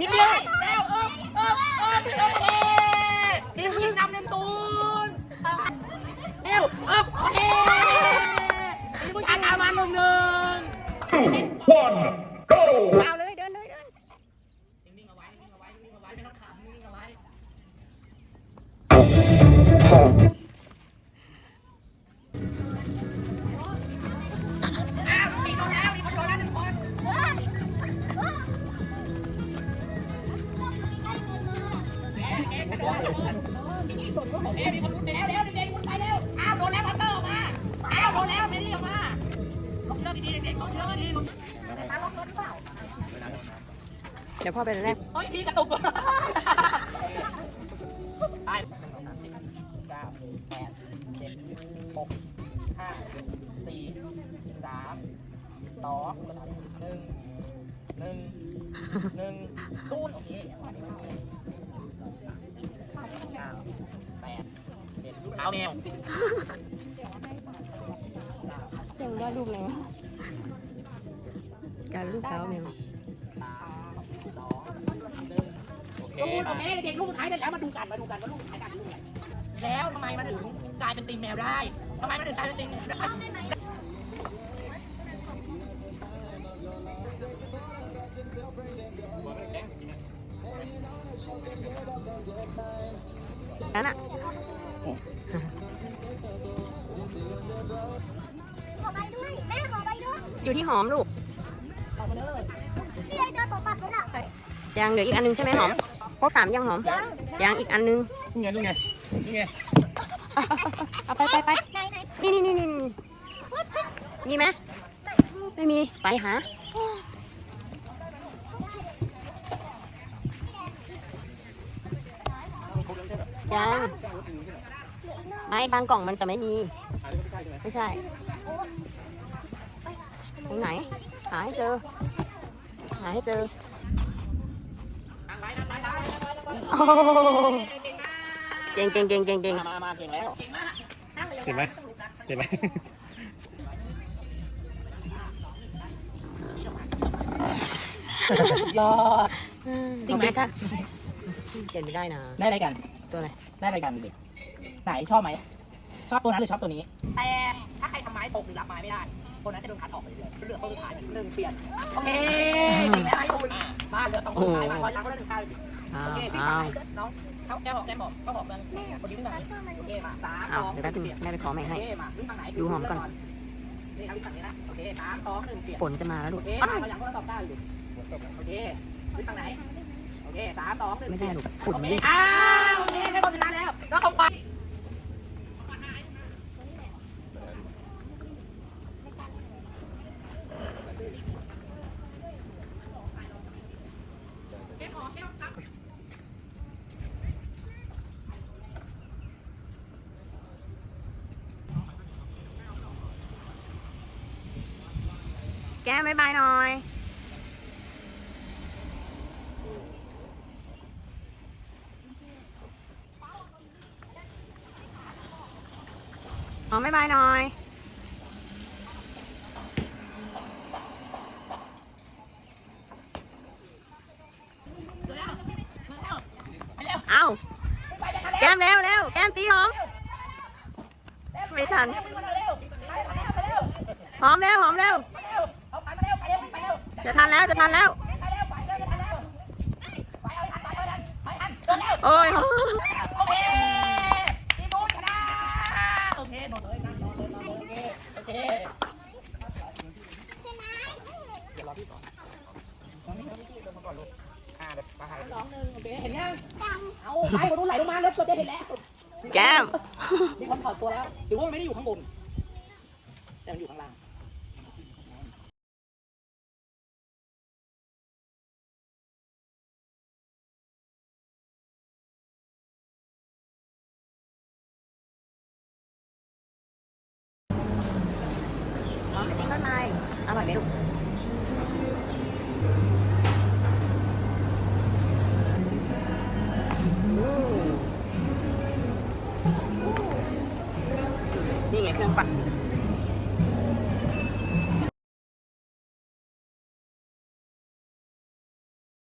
นิดเดียวเร็วเอิบเอิบเอิบเอิบโอเคทีมผู้หญิงนำหนึ่งศูนเร็วเอิบโอเคทีมผู้ชายตามมาหนึ่งหนึ่ง two, one, go! เอาเลยเดินเลยเดินนิ่งเอาไว้นิ่งเอาไว้นิ่งเอาไว้ไม่ต้องขำนิ่งเอาไว้อ้ เอ๊ะมีคนรุดไปแล้วเร็วเด็กๆรุดไปเร็วอ้าวโดนแล้วพัตเตอร์ออกมาอ้าวโดนแล้วเมนี่ออกมาลงเชือกดีๆเด็กๆลงเชือกดีๆลงเดี๋ยวพ่อไปแรกเฮ้ยพี่กระตุกไปเก้าแปดเจ็ดหกห้าสี่สามสองหนึ่งหนึ่งหนึ่งศูนย์โอเค แปดเจ็ดเท้าแมวยังได้รูปเลยการรูปเท้าแมวสามสองหนึ่งโอเคโอเด็กลูกสุดท้ายเสร็จแล้วมาดูกันมาดูกันว่าลูกสุดท้ายกันลูกอะไรแล้วทำไมมันถึงกลายเป็นตีมแมวได้ทำไมมันถึงกลายเป็นตีมแมวได้ นั่นอะขอใบด้วย แม่ขอใบด้วยอยู่ที่หอมลูกพี่ไอเจอตัวปัดแล้วน่ะยังเหลืออีกอันนึงใช่ไหมหอมครบสามยังหอมยังอีกอันนึงนี่ไงนี่ไงนี่ไงเอาไปไปไปไหนไหนนี่นี่นี่นี่นี่มีไหมไม่มีไปหา ยังไม่บางกล่องมันจะไม่มี ไม่ใช่ตรงไหน หาให้เจอ หาให้เจอโอ้โหเก่งเก่งเก่งเก่งเก่งมามาเก่งแล้วเห็นไหมเห็นไหมยอดจริงไหมคะเก่งไม่ได้นะ ได้อะไรกัน ตัวไหน ได้อะไรกันเด็กๆไหนชอบไหม ชอบตัวนั้นหรือชอบตัวนี้ แต่ถ้าใครทำไม้ตกหรือรับไม้ไม่ได้ คนนั้นจะโดนคัดออกไปเลยเหลือคนสุดท้ายหนึ่งเปลี่ยน โอเคจริงแล้วไอ้คุณมาเหลือสองคนสุดท้ายมาคอยรับคนละหนึ่งข้าวอ้าโอวเคพี่อ้าชายวน้องเขาแกบอกแกบอกเขาบอกมันคนยิ้มหน่อยโอเคมาสามสอ้าวองเดี๋ยวแป๊บนึงเปลี่ยนแม่ไปขอใหม่โอให้เคมาวิ่งทางไหนดูหอมก่อนนี่ครับวิ่งฝั่งนี้นะโอเคสามสองหนึ่งเปลี่ยนฝนจะมาแล้วลูโอกเคอ้ามาวพยายามก็สอบได้อยู่โอเควิ่งทางไหนโอเคสามสองหนึ่งไม่เปได้ลี่ยนลูกฝุ่นโอเคนี่อ้าวโอเคได้คนชนะแล้วแล้วของขวัญเก็บหอมเก็บหอมแก้มบายบายหน่อย หอมบายบายหน่อยเอาแก้มเร็วเร็วแก้มตีหอม ไม่ทัน หอมเร็วหอมเร็ว จะทันแล้วจะทันแล้ว โอ้ยโอเคทีมนู้นชนะโอเคโดนเลยกันโดนเลยโอเคโอเคเดี๋ยวรอพี่ก่อนอ่าเดี๋ยวมาหาสองหนึ่งโอเคเห็นยังเอาไปคนนู้นไหลลงมาแล้วตัวเจ๊เห็นแล้วแก้มมีคนถอดตัวแล้วหรือว่ามันไม่ได้อยู่ข้างบน แต่มันอยู่ข้างล่างหอมไปตีต้นไม้อร่อยไหมลูก 你看吧